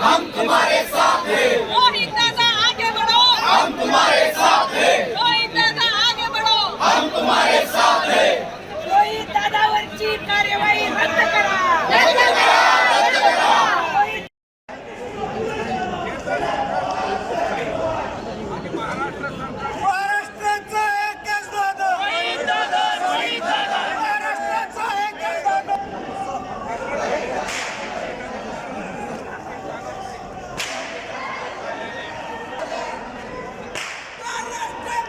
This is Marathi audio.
हम तुम्हारे साथ हैं। रोहित आगे बढ़ो। हम तुम्हारे साथ हैं। आगे बढ़ो। हम तुम्हारे साथ हैं। रोहित दादावरची कार्यवाही रद्द करा। रद्द करा रद्द करा।